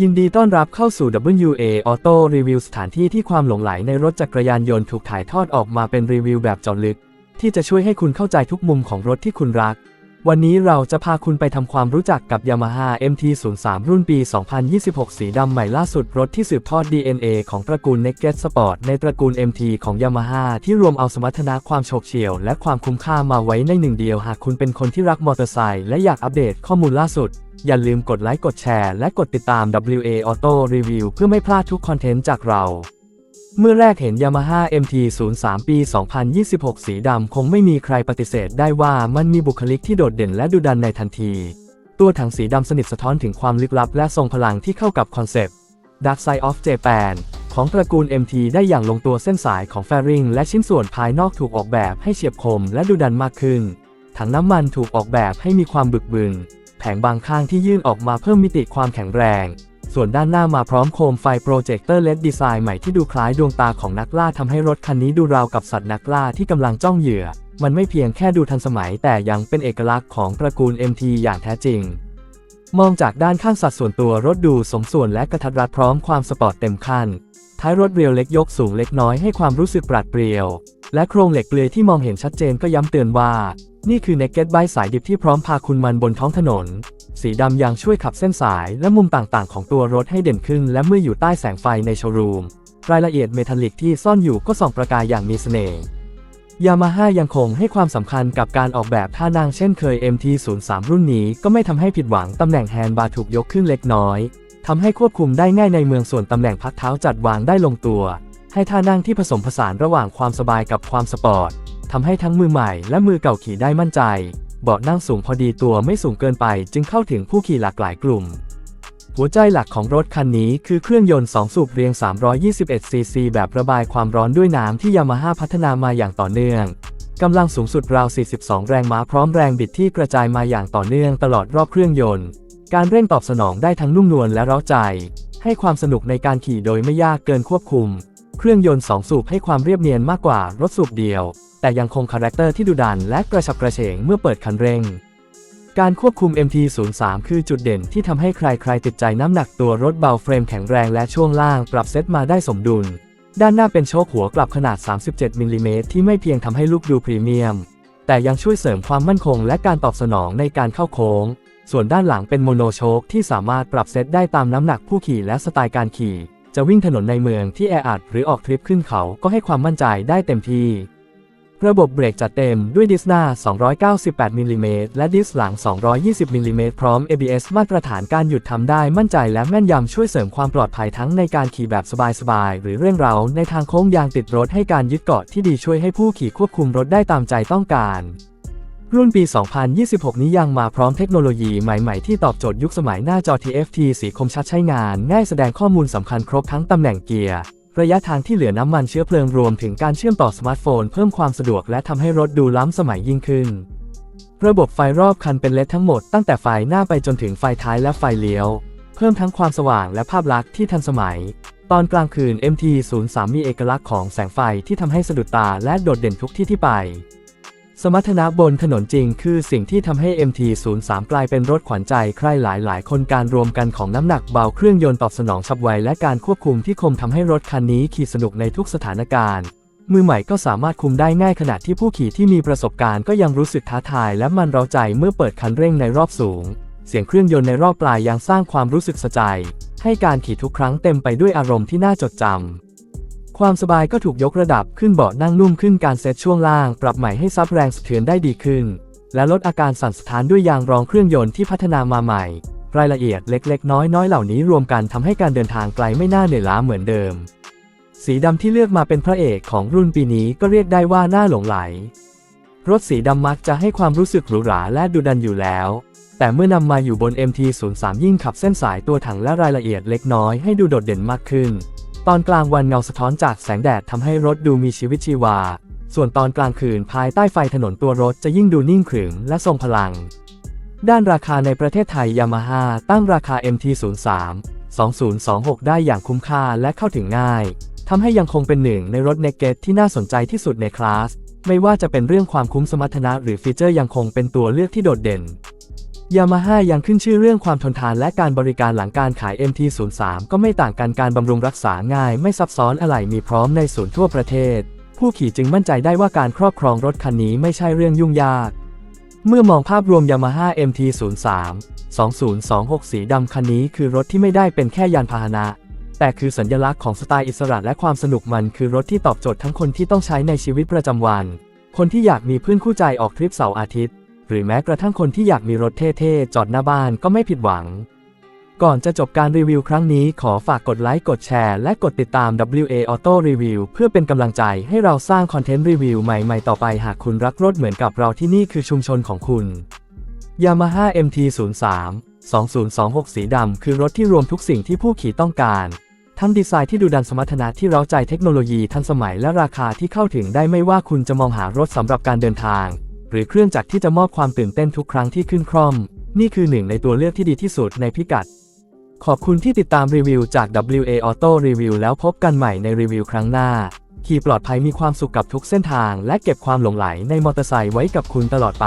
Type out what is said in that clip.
ยินดีต้อนรับเข้าสู่ WA Auto Review สถานที่ที่ความหลงไหลในรถจักรยานยนต์ถูกถ่ายทอดออกมาเป็นรีวิวแบบเจาะลึก ที่จะช่วยให้คุณเข้าใจทุกมุมของรถที่คุณรัก วันนี้เราจะพาคุณไปทำความรู้จักกับ Yamaha MT-03 รุ่นปี 2026 สีดำใหม่ล่าสุดรถที่สืบทอด DNA ของตระกูล Naked Sport ในตระกูล MT ของ Yamaha ที่รวมเอาสมรรถนะความโฉบเฉี่ยว และความคุ้มค่ามาไว้ในหนึ่งเดียว หากคุณเป็นคนที่รักมอเตอร์ไซค์และอยากอัปเดตข้อมูลล่าสุด อย่าลืมกดไลค์กดแชร์และกดติดตาม WA Auto Review เพื่อไม่พลาดทุกคอนเทนต์จากเรา เมื่อแรกเห็น Yamaha MT-03 ปี 2026 สีดำคงไม่มีใครปฏิเสธได้ว่ามันมีบุคลิกที่โดดเด่นและดุดันในทันที ตัวถังสีดำสนิทสะท้อนถึงความลึกลับและทรงพลังที่เข้ากับคอนเซปต์ Dark Side of Japan ของตระกูล MT ได้อย่างลงตัวเส้นสายของแฟริงและชิ้นส่วนภายนอกถูกออกแบบให้เฉียบคมและดุดันมากขึ้น ถังน้ำมันถูกออกแบบให้มีความบึกบึน แผงบางข้างที่ยื่นออกมาเพิ่มมิติความแข็งแรง ส่วนด้านหน้ามาพร้อมโคมไฟโปรเจคเตอร์เลดดีไซน์ใหม่ที่ดูคล้ายดวงตาของนักล่าทำให้รถคันนี้ดูราวกับสัตว์นักล่าที่กำลังจ้องเหยื่อ มันไม่เพียงแค่ดูทันสมัยแต่ยังเป็นเอกลักษณ์ของตระกูล MT อย่างแท้จริง มองจากด้านข้างสัดส่วนตัวรถดูสมส่วนและกระทัดรัดพร้อมความสปอร์ตเต็มขั้นท้ายรถเรียวเล็กยกสูงเล็กน้อยให้ความรู้สึกปราดเปรียว และโครงเหล็กเปลือยที่มองเห็นชัดเจนก็ย้ำเตือนว่า นี่คือ Naked Bike สายดิบที่พร้อมพาคุณมันบนท้องถนน สีดำยังช่วยขับเส้นสายและมุมต่างๆ ของตัวรถให้เด่นขึ้น และเมื่ออยู่ใต้แสงไฟในโชว์รูม รายละเอียดเมทัลลิกที่ซ่อนอยู่ก็ส่องประกายอย่างมีเสน่ห์ยามาฮ่ายังคงให้ความสำคัญกับการออกแบบท่านั่งเช่นเคย MT-03 รุ่นนี้ก็ไม่ทำให้ผิดหวังตำแหน่งแฮนด์บาร์ถูกยกขึ้นเล็กน้อยทำให้ควบคุมได้ง่ายในเมืองส่วนตำแหน่งพักเท้าจัดวางได้ลงตัว ให้ท่านั่งที่ผสมผสานระหว่างความสบายกับความสปอร์ตทำให้ทั้งมือใหม่และมือเก่าขี่ได้มั่นใจ เบาะนั่งสูงพอดีตัวไม่สูงเกินไปจึงเข้าถึงผู้ขี่หลากหลายกลุ่ม หัวใจหลักของรถคันนี้คือเครื่องยนต์ 2 สูบเรียง 321 ซีซี แบบระบายความร้อนด้วยน้ำที่ยามาฮ่าพัฒนามาอย่างต่อเนื่องกำลังสูงสุดราว 42 แรงม้าพร้อมแรงบิดที่กระจายมาอย่างต่อเนื่องตลอดรอบเครื่องยนต์ การเร่งตอบสนองได้ทั้งนุ่มนวลและเร้าใจ ให้ความสนุกในการขี่โดยไม่ยากเกินควบคุม เครื่องยนต์ 2 สูบให้ความเรียบเนียนมากกว่ารถสูบเดียว แต่ยังคงคาแรคเตอร์ที่ดุดันและกระฉับกระเฉงเมื่อเปิดคันเร่ง การควบคุม MT-03 คือจุดเด่นที่ทำให้ใครๆติดใจน้ำหนักตัวรถเบาเฟรมแข็งแรงและช่วงล่างปรับเซตมาได้สมดุล ด้านหน้าเป็นโชคหัวกลับขนาด 37มิลลิเมตรที่ไม่เพียงทำให้ลูกดูพรีเมียม แต่ยังช่วยเสริมความมั่นคงและการตอบสนองในการเข้าโค้ง ส่วนด้านหลังเป็นโมโนโชคที่สามารถปรับเซตได้ตามน้ำหนักผู้ขี่และสไตล์การขี่ จะวิ่งถนนในเมืองที่แออัดหรือออกทริปขึ้นเขาก็ให้ความมั่นใจได้เต็มที่ ระบบเบรกจัดเต็มด้วยดิสหน้า 298 มิลลิเมตรและดิสหลัง 220 มิลลิเมตรพร้อม ABS มาตรฐานการหยุดทำได้มั่นใจและแม่นยำช่วยเสริมความปลอดภัยทั้งในการขี่แบบสบายๆ หรือเร่งเร้าในทางโค้งยางติดรถให้การยึดเกาะที่ดีช่วยให้ผู้ขี่ควบคุมรถได้ตามใจต้องการรุ่นปี 2026 นี้ยังมาพร้อมเทคโนโลยีใหม่ ๆ ที่ตอบโจทย์ยุคสมัยหน้าจอ TFT สีคมชัดใช้งาน ง่ายแสดงข้อมูลสำคัญครบทั้งตำแหน่งเกียร์ ระยะทางที่เหลือน้ำมันเชื้อเพลิงรวมถึงการเชื่อมต่อสมาร์ทโฟนเพิ่มความสะดวกและทำให้รถดูล้ำสมัยยิ่งขึ้น ระบบไฟรอบคันเป็นเลดทั้งหมดตั้งแต่ไฟหน้าไปจนถึงไฟท้ายและไฟเลี้ยว เพิ่มทั้งความสว่างและภาพลักษณ์ที่ทันสมัย ตอนกลางคืน MT03 มีเอกลักษณ์ของแสงไฟที่ทำให้สะดุดตาและโดดเด่นทุกที่ที่ไป สมรรถนะบนถนนจริงคือสิ่งที่ทำให้ MT03 กลายเป็นรถขวัญใจใครหลายๆคนการรวมกันของน้ำหนักเบาเครื่องยนต์ตอบสนองฉับไวและการควบคุมที่คมทำให้รถคันนี้ขี่สนุกในทุกสถานการณ์ มือใหม่ก็สามารถคุมได้ง่ายขณะที่ผู้ขี่ที่มีประสบการณ์ก็ยังรู้สึกท้าทายและมันเร้าใจเมื่อเปิดคันเร่งในรอบสูง เสียงเครื่องยนต์ในรอบปลายยังสร้างความรู้สึกสะใจ ให้การขี่ทุกครั้งเต็มไปด้วยอารมณ์ที่น่าจดจำ ความสบายก็ถูกยกระดับขึ้นเบาะนั่งนุ่มขึ้นการเซตช่วงล่าง ปรับใหม่ให้ซับแรงสะเทือนได้ดีขึ้น และลดอาการสั่นสะท้านด้วยยางรองเครื่องยนต์ที่พัฒนามาใหม่ รายละเอียดเล็กๆ น้อยๆ เหล่านี้รวมกันทำให้การเดินทางไกลไม่น่าเหนื่อยล้าเหมือนเดิม สีดำที่เลือกมาเป็นพระเอกของรุ่นปีนี้ก็เรียกได้ว่าน่าหลงไหล รถสีดำมักจะให้ความรู้สึกหรูหราและดุดันอยู่แล้ว แต่เมื่อนำมาอยู่บน MT03 ยิ่งขับเส้นสายตัวถังและรายละเอียดเล็กน้อยให้ดูโดดเด่นมากขึ้น ตอนกลางวันเงาสะท้อนจากแสงแดดทำให้รถดูมีชีวิตชีวา ส่วนตอนกลางคืนภายใต้ไฟถนนตัวรถจะยิ่งดูนิ่งขรึมและทรงพลัง ด้านราคาในประเทศไทยยามาฮ่าตั้งราคา MT03 2026 ได้อย่างคุ้มค่าและเข้าถึงง่ายทำให้ยังคงเป็นหนึ่งในรถเนกเกตที่น่าสนใจที่สุดในคลาส ไม่ว่าจะเป็นเรื่องความคุ้มสมรรถนะหรือฟีเจอร์ยังคงเป็นตัวเลือกที่โดดเด่น ยามาฮ่ายังขึ้นชื่อเรื่องความทนทานและการบริการหลังการขาย MT03 ก็ไม่ต่างกันการบำรุงรักษาง่าย ไม่ซับซ้อนอะไหล่มีพร้อมในศูนย์ทั่วประเทศ ผู้ขี่จึงมั่นใจได้ว่าการครอบครองรถคันนี้ไม่ใช่เรื่องยุ่งยาก เมื่อมองภาพรวม Yamaha MT03 2026 สีดำคันนี้คือรถที่ไม่ได้เป็นแค่ยานพาหนะ แต่คือสัญลักษณ์ของสไตล์อิสระและความสนุกมันคือรถที่ตอบโจทย์ทั้งคนที่ต้องใช้ในชีวิตประจำวัน คนที่อยากมีเพื่อนคู่ใจออกทริปเสาร์อาทิตย์ หรือแม้กระทั่งคนที่อยากมีรถเท่ๆ จอดหน้าบ้านก็ไม่ผิดหวัง ก่อนจะจบการรีวิวครั้งนี้ขอฝากกดไลค์ กดแชร์ และกดติดตาม WA Auto Review เพื่อเป็นกำลังใจให้เราสร้างคอนเทนต์รีวิวใหม่ๆ ต่อไปหากคุณรักรถเหมือนกับเราที่นี่คือชุมชนของคุณ Yamaha MT03 2026สีดำคือรถที่รวมทุกสิ่งที่ผู้ขี่ต้องการ ทั้งดีไซน์ที่ดูดันสมรรถนะที่เร้าใจเทคโนโลยีทันสมัยและราคาที่เข้าถึงได้ไม่ว่าคุณจะมองหารถสำหรับการเดินทาง หรือเครื่องจักรที่จะมอบความตื่นเต้นทุกครั้งที่ขึ้นคร่อม นี่คือหนึ่งในตัวเลือกที่ดีที่สุดในพิกัด ขอบคุณที่ติดตามรีวิวจาก WA Auto Review แล้วพบกันใหม่ในรีวิวครั้งหน้า ขี่ปลอดภัยมีความสุขกับทุกเส้นทาง และเก็บความหลงไหลในมอเตอร์ไซค์ไว้กับคุณตลอดไป